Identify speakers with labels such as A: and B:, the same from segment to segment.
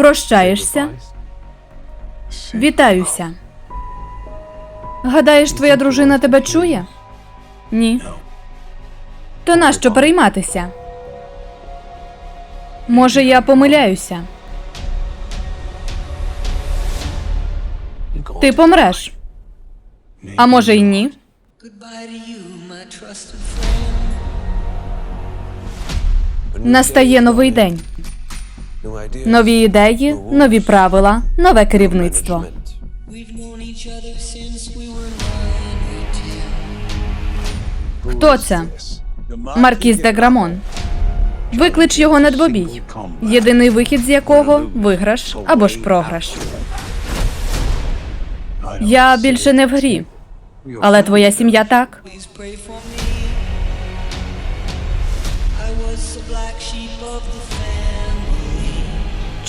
A: Прощаєшся? Вітаюся. Гадаєш, твоя дружина тебе чує? Ні. То нащо перейматися? Може, я помиляюся. Ти помреш. А може й ні? Настає новий день. Нові ідеї, нові правила, нове керівництво. Хто це? Маркіз де Грамон. Виклич його на двобій. Єдиний вихід з якого виграш або ж програш. Я більше не в грі, але твоя сім'я так.
B: I was the black sheep of the family.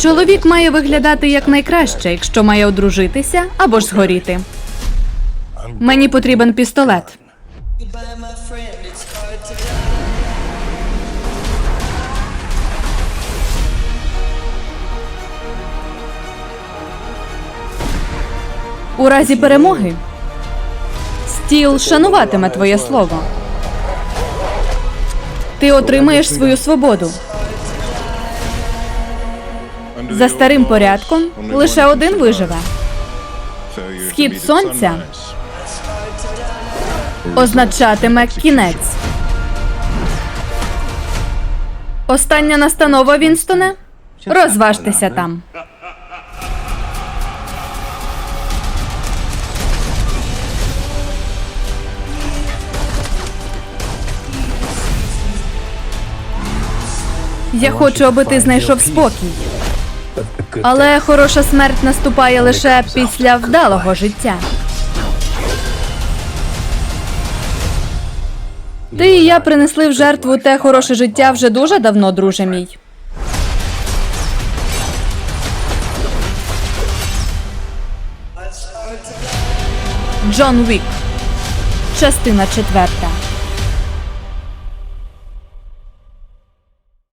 A: Чоловік має виглядати якнайкраще, якщо має одружитися або ж згоріти. Мені потрібен пістолет. У разі перемоги стіл шануватиме твоє слово. Ти отримаєш свою свободу. За старим порядком лише один виживе.
C: Схід сонця
A: Означатиме кінець. Остання настанова, Вінстоне. Розважтеся там. Я хочу, аби ти знайшов спокій. Але хороша смерть наступає лише після вдалого життя. Ти і я принесли в жертву те хороше життя вже дуже давно, друже мій. Джон Вік. Частина четверта.